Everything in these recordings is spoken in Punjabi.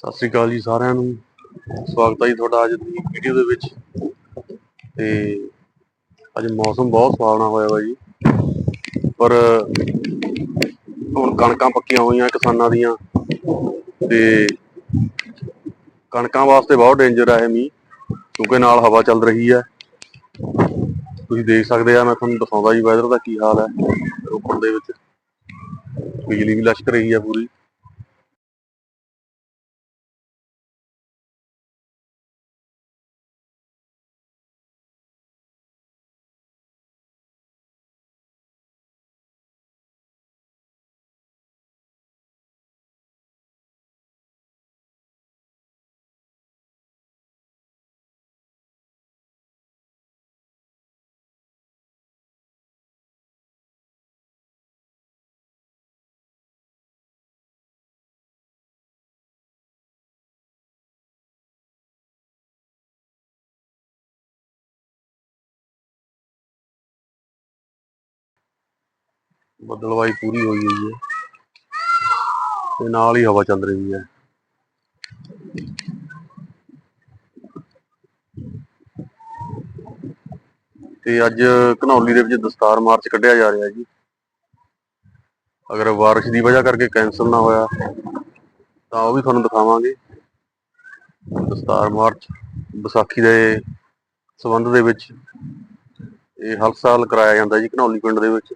ਸਤਿ ਸ੍ਰੀ ਅਕਾਲ ਜੀ ਸਾਰਿਆਂ ਨੂੰ। ਸਵਾਗਤ ਹੈ ਜੀ ਤੁਹਾਡਾ ਅੱਜ ਦੀ ਵੀਡੀਓ ਦੇ ਵਿੱਚ। ਤੇ ਅੱਜ ਮੌਸਮ ਬਹੁਤ ਸੁਹਾਵਣਾ ਹੋਇਆ ਵਾ ਜੀ। ਪਰ ਹੁਣ ਕਣਕਾਂ ਪੱਕੀਆਂ ਹੋਈਆਂ ਕਿਸਾਨਾਂ ਦੀਆਂ। ਤੇ ਕਣਕਾਂ ਵਾਸਤੇ ਬਹੁਤ ਡੇਂਜਰ ਹੈ ਇਹ ਮੀਂਹ, ਕਿਉਂਕਿ ਨਾਲ ਹਵਾ ਚੱਲ ਰਹੀ ਹੈ ਤੁਸੀਂ ਦੇਖ ਸਕਦੇ ਆ, ਮੈਂ ਤੁਹਾਨੂੰ ਦਿਖਾਉਂਦਾ ਜੀ ਵੈਦਰ ਦਾ ਕੀ ਹਾਲ ਹੈ ਰੋਪੜ ਦੇ ਵਿੱਚ। ਬਿਜਲੀ ਵੀ ਲਸ਼ਕ ਰਹੀ ਹੈ ਪੂਰੀ। ਬੱਦਲਵਾਈ ਪੂਰੀ ਹੋਈ ਹੋਈ ਹੈ। ਤੇ ਨਾਲ ਹੀ ਹਵਾ ਚੱਲ ਰਹੀ ਹੈ। ਤੇ ਅੱਜ ਘਨੌਲੀ ਦੇ ਵਿੱਚ ਦਸਤਾਰ ਮਾਰਚ ਕੱਢਿਆ ਜਾ ਰਿਹਾ ਜੀ। ਅਗਰ ਬਾਰਿਸ਼ ਦੀ ਵਜ੍ਹਾ ਕਰਕੇ ਕੈਨਸਲ ਨਾ ਹੋਇਆ, ਤਾਂ ਉਹ ਵੀ ਤੁਹਾਨੂੰ ਦਿਖਾਵਾਂਗੇ। ਦਸਤਾਰ ਮਾਰਚ ਵਿਸਾਖੀ ਦੇ ਸਬੰਧ ਦੇ ਵਿੱਚ ਇਹ ਹਰ ਸਾਲ ਕਰਾਇਆ ਜਾਂਦਾ ਜੀ ਘਨੌਲੀ ਪਿੰਡ ਦੇ ਵਿੱਚ।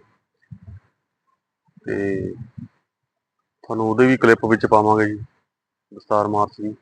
ਤੇ ਤੁਹਾਨੂੰ ਉਹਦੇ ਵੀ ਕਲਿੱਪ ਵਿੱਚ ਪਾਵਾਂਗੇ ਜੀ ਦਸਤਾਰ ਮਾਰਚ ਦੀ।